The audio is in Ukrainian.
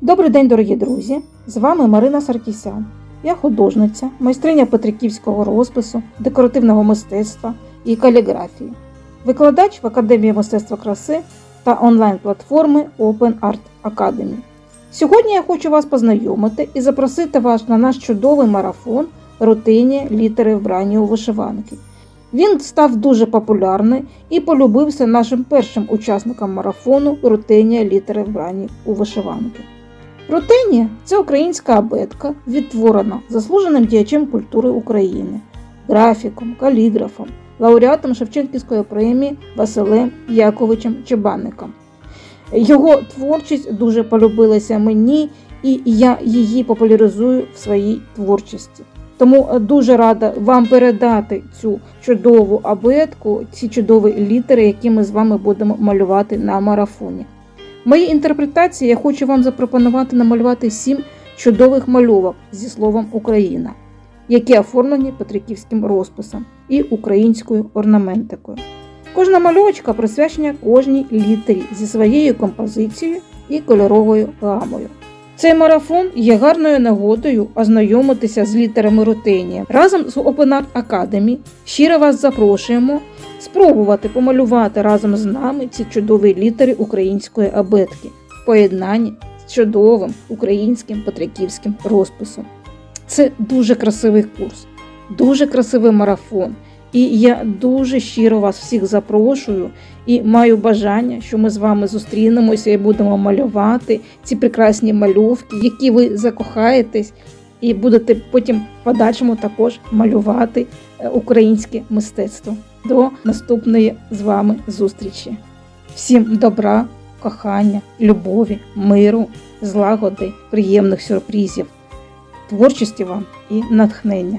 Добрий день, дорогі друзі! З вами Марина Саркісян. Я художниця, майстриня петриківського розпису, декоративного мистецтва і каліграфії, викладач в Академії мистецтва краси та онлайн-платформи Open Art Academy. Сьогодні я хочу вас познайомити і запросити вас на наш чудовий марафон рутині літери вбрані у вишиванки. Він став дуже популярний і полюбився нашим першим учасникам марафону Рутинія літери вбрані у вишиванки. Рутинія це українська абетка, відтворена заслуженим діячем культури України, графіком, каліграфом, лауреатом Шевченківської премії Василем Яковичем Чебанником. Його творчість дуже полюбилася мені, і я її популяризую в своїй творчості. Тому дуже рада вам передати цю чудову абетку, ці чудові літери, які ми з вами будемо малювати на марафоні. Моїй інтерпретації я хочу вам запропонувати намалювати сім чудових мальовок зі словом Україна, які оформлені петриківським розписом і українською орнаментикою. Кожна мальовочка присвячена кожній літері зі своєю композицією і кольоровою гамою. Цей марафон є гарною нагодою ознайомитися з літерами рутинія. Разом з Open Art Academy щиро вас запрошуємо спробувати помалювати разом з нами ці чудові літери української абетки в поєднанні з чудовим українським петриківським розписом. Це дуже красивий курс, дуже красивий марафон. І я дуже щиро вас всіх запрошую і маю бажання, що ми з вами зустрінемося і будемо малювати ці прекрасні мальовки, які ви закохаєтесь, і будете потім в подальшому також малювати е, українське мистецтво. До наступної з вами зустрічі. Всім добра, кохання, любові, миру, злагоди, приємних сюрпризів, творчості вам і натхнення.